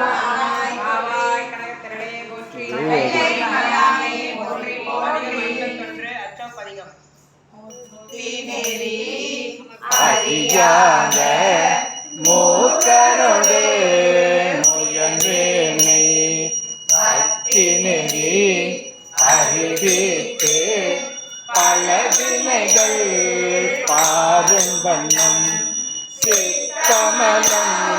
அருள்வாய் ஆவாய் முயன்றேனை அறிவித்து பல பாரும் வண்ணம் சிக்கமலம்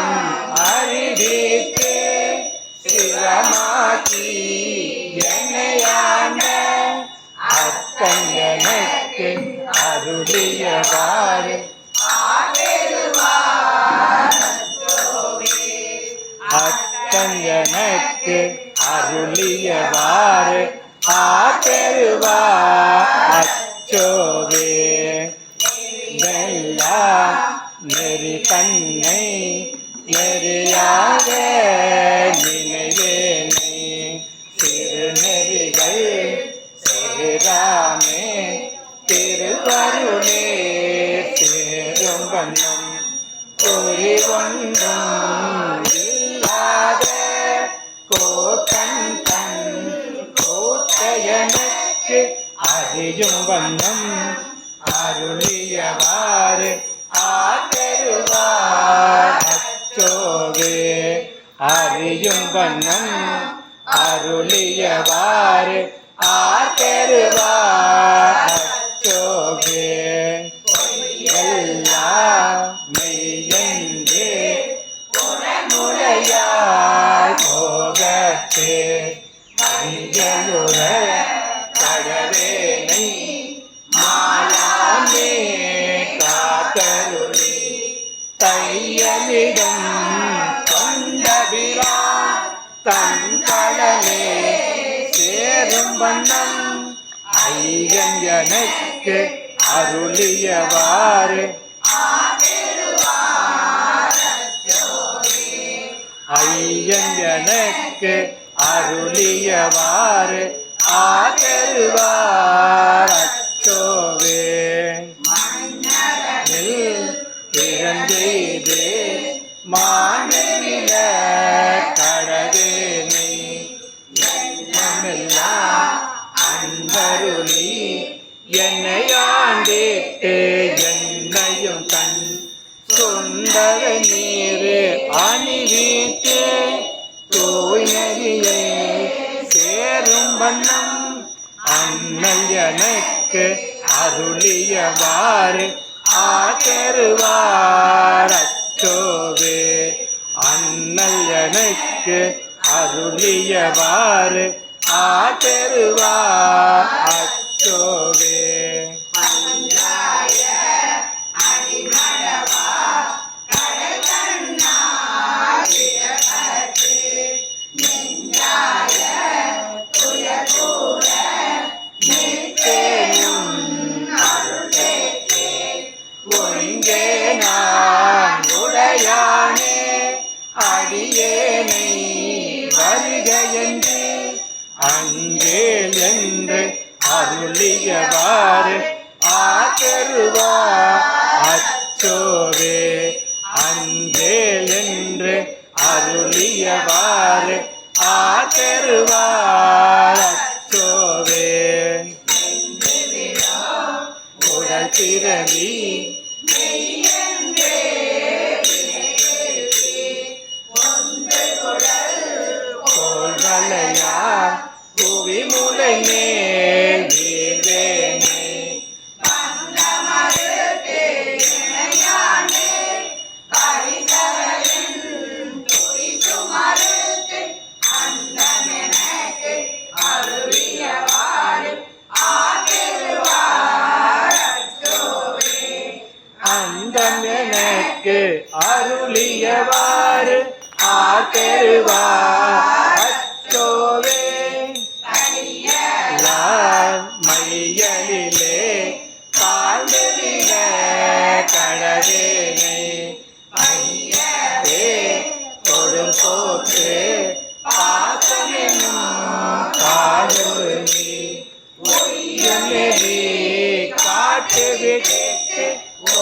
சிரமாக்கி என்னையாண்ட அருளியவாறு. அத்தன் அருளியவாறு. ஆ பெருவா கோத்தையனுக்கு அறியும் வண்ணம் அருளியவாறு ஆதருவார். அச்சோவே அறியும் வண்ணம் அருளியவாறு ஆதருவார். தன் சேரும் வண்ணம். ஐயன் எனக்கு அருளியவாறு. ஐயன் எனக்கு அருளியவாறு. ஆதருவார் அச்சோவே. மண்ணில் பிறந்தெய்து மாநில அன்பருளி என்னை ஆண்டேட்டே என்னையும் கண் சொந்தக நீரு அணிவித்து தூய்நெறியை சேரும் வண்ணம் அண்ணல் அருளியவாறு ஆதருவார் அச்சோவே. அண்ணல் அருளியவாறு ஆதருவார் அங்கேல் என்று அருளியவாறு ஆதருவா. அச்சோவே அங்கேல் என்று அருளியவாறு ஆதருவார். அச்சோவே. உடல் பிறவி கோல்வலையா புவி மேல் வீழ்வேனே எனக்கு அருளியவாறு ஆ தெருவார் அழகேனை ஐயவே கொடுங்கோற்று பாசமெனும் காதொருங்கி ஒய்யமெறி காட்டு விட்டு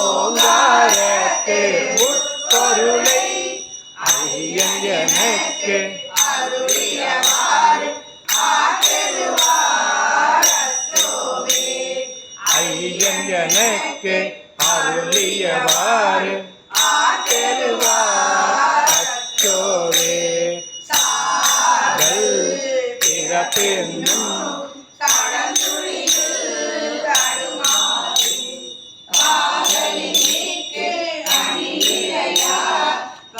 ஓங்காரத்து உட்பொருளை ஐயன் அருளியவாறு ஐயன் அருளியவாறு அச்சோவே பிறப்பினும்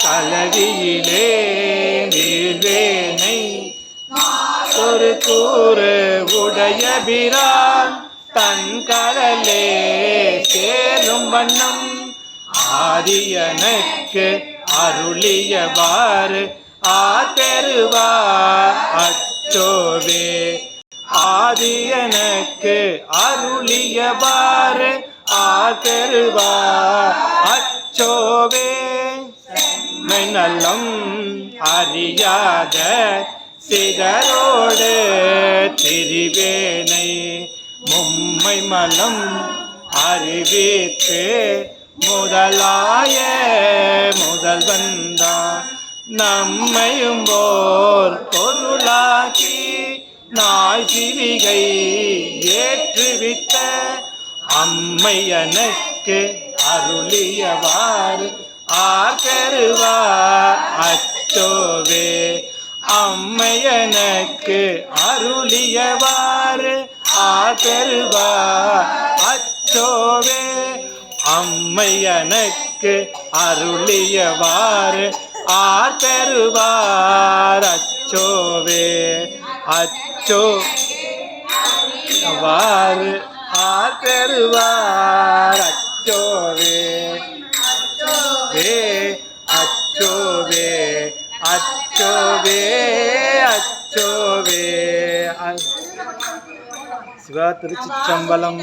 கலவியிலே நீர்வேனை ஒரு கூறு உடைய பிரான் தன் கடலே. சேரும் வண்ணம் ஆரியனுக்கு அருளியவாறு. ஆதருவார் அச்சோவே ஆதியனுக்கு அருளியவாறு. ஆதருவார் அச்சோவே நலம் அறியாத சிதரோடு திரிவேனை. மும்மை மலம் அறிவித்து முதலாய முதல் வந்தான் நம்மையும் போர் பொருளாக்கி நாய் சிவிகை ஏற்றுவித்த அம்மையனுக்கு அருளியவாறு ஆகருவா அச்சோவே அம்மையனுக்கு அருளியவாறு ஆகருவா அம்மை அருளியவாறு ஆர் பெறுவார். அச்சோவே அச்சோ அவ்வாறு ஆர்பெறுவார் அச்சோவே வே அச்சோவே அச்சோவே அச்சோவே. சிவா திருச்சிற்றம்பலம்.